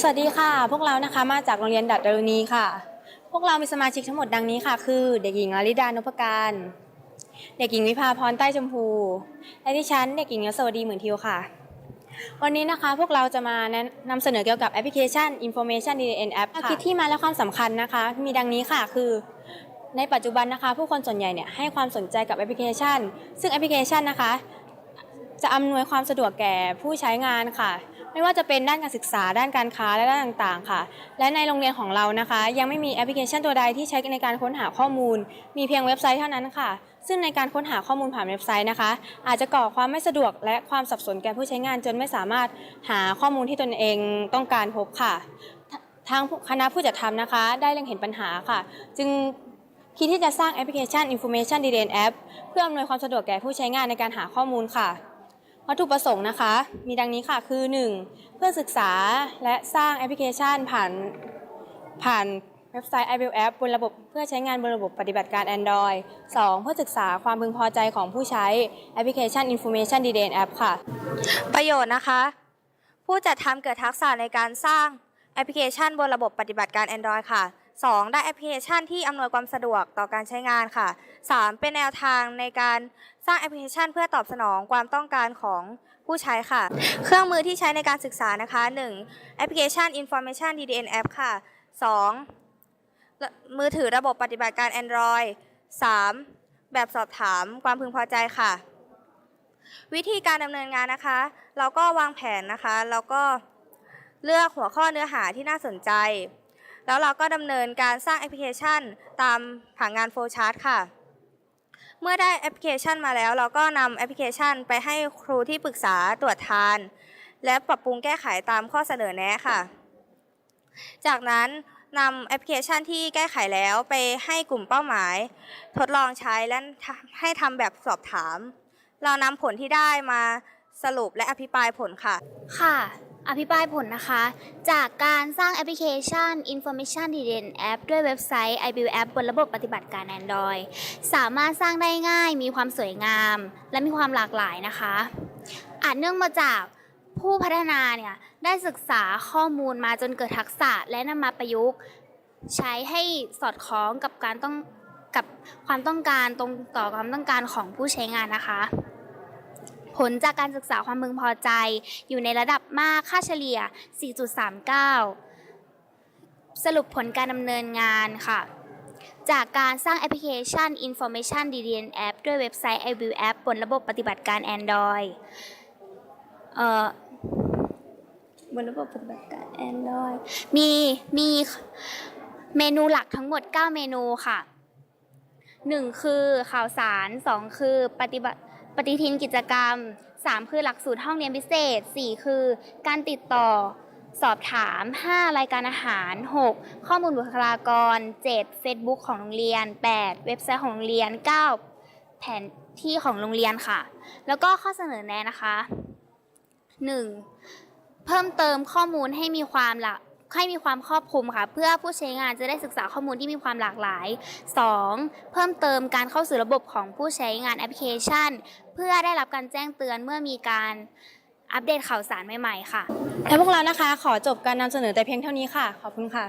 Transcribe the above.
สวัสดีค่ะ พวกเรานะคะมาจากโรงเรียนดัดดารุณีค่ะ พวกเรามีสมาชิกทั้งหมดดังนี้ค่ะ คือเด็กหญิงลลิดานพการ เด็กหญิงวิภาพรใต้ชมพู และดิฉันเด็กหญิงยศวดีเหมือนทิวค่ะ วันนี้นะคะพวกเราจะมาแนะนำเสนอเกี่ยวกับแอปพลิเคชัน Information DDN App ค่ะคิดที่มาและความสำคัญนะคะ มีดังนี้ค่ะคือในปัจจุบันนะคะ ผู้คนส่วนใหญ่เนี่ยให้ความสนใจกับแอปพลิเคชัน ซึ่งแอปพลิเคชันนะคะ จะอำนวยความสะดวกแก่ผู้ใช้งานค่ะ ไม่ว่าจะเป็นด้านการศึกษาด้านการค้าและด้านต่างๆ ค่ะ และในโรงเรียนของเรานะคะ ยังไม่มีแอปพลิเคชันตัวใดที่ใช้ในการค้นหาข้อมูล มีเพียงเว็บไซต์เท่านั้นค่ะ ซึ่งในการค้นหาข้อมูลผ่านเว็บไซต์นะคะ อาจจะก่อความไม่สะดวกและความสับสนแก่ผู้ใช้งานจนไม่สามารถหาข้อมูลที่ตนเองต้องการพบค่ะทางคณะผู้จัดทำนะคะ ได้เล็งเห็นปัญหาค่ะ จึงคิดที่จะสร้างแอปพลิเคชัน Information DDN App เพื่ออำนวยความสะดวกแก่ผู้ใช้งานในการหาข้อมูลค่ะ วัตถุประสงค์นะคะ มีดังนี้ค่ะคือ 1. เพื่อศึกษาและสร้างแอปพลิเคชันผ่านผ่านเว็บไซต์ i b l App บนระบบเพื่อใช้งานบนระบบปฏิบัติการ Android 2. เพื่อศึกษาความพึงพอใจของผู้ใช้แอปพลิเคชัน Information DDN App ค่ะ ประโยชน์นะคะ ผู้จัดทำเกิดทักษะในการสร้างแอปพลิเคชันบนระบบปฏิบัติการ Android ค่ะ 2. ได้แอปพลิเคชันที่อำนวยความสะดวกต่อการใช้งานค่ะ 3. เป็นแนวทางในการสร้างแอปพลิเคชัน เพื่อตอบสนองความต้องการของผู้ใช้ค่ะ เครื่องมือที่ใช้ในการศึกษานะคะ 1. แอปพลิเคชัน Information DDN App ค่ะ 2. มือถือระบบปฏิบัติการ Android 3. แบบสอบถามความพึงพอใจค่ะ วิธีการดำเนินงานนะคะ เราก็วางแผนนะคะ แล้วก็เลือกหัวข้อเนื้อหาที่น่าสนใจ แล้วเราก็ดำเนินการสร้างแอปพลิเคชัน ตามผังงานโฟล์ชาร์ตค่ะ เมื่อได้แอปพลิเคชันมาแล้ว เราก็นำแอปพลิเคชันไปให้ครูที่ปรึกษาตรวจทาน และปรับปรุงแก้ไขตามข้อเสนอแนะค่ะ จากนั้นนำแอปพลิเคชันที่แก้ไขแล้วไปให้กลุ่มเป้าหมาย ทดลองใช้และให้ทำแบบสอบถาม เรานำผลที่ได้มาสรุปและอภิปรายผลค่ะ ค่ะ อภิปรายผลนะคะ จากการสร้างแอปพลิเคชัน Information DDN App ด้วยเว็บไซต์ iBuild App บนระบบปฏิบัติการ Android สามารถสร้างได้ง่าย มีความสวยงาม และมีความหลากหลายนะคะ อาจเนื่องมาจากผู้พัฒนาเนี่ยได้ศึกษาข้อมูลมาจนเกิดทักษะและนำมาประยุกต์ ใช้ให้สอดคล้องกับการต้องกับความต้องการตรงต่อความต้องการของผู้ใช้งานนะคะ ผลจากการศึกษาความพึงพอใจ อยู่ในระดับมากค่าเฉลี่ย 4.39 สรุปผลการดำเนินงานค่ะ จากการสร้างแอปพลิเคชัน Information DDN App ด้วยเว็บไซต์ iView App บนระบบปฏิบัติการ Android เอ่อบนระบบปฏิบัติการ Android มีมีเมนูหลักทั้งหมด 9 เมนูค่ะ 1 คือข่าวสาร 2 คือปฏิบัติ ปฏิทินกิจกรรม 3 คือหลักสูตรห้องเรียนพิเศษ 4 คือการติดต่อสอบถาม 5 รายการอาหาร 6 ข้อมูลบุคลากร 7 Facebook ของโรงเรียน 8 เว็บไซต์ของโรงเรียน 9 แผนที่ของโรงเรียนค่ะ แล้วก็ข้อเสนอแนะนะคะ 1. เพิ่มเติมข้อมูลให้มีความหลาก ให้มีความครอบคลุมค่ะ เพื่อผู้ใช้งานจะได้ศึกษาข้อมูลที่มีความหลากหลาย 2. เพิ่มเติมการเข้าสู่ระบบของผู้ใช้งานแอปพลิเคชัน เพื่อได้รับการแจ้งเตือนเมื่อมีการอัปเดตข่าวสารใหม่ ๆ ค่ะ และพวกเรานะคะ ขอจบการนำเสนอแต่เพียงเท่านี้ค่ะ ขอบคุณค่ะ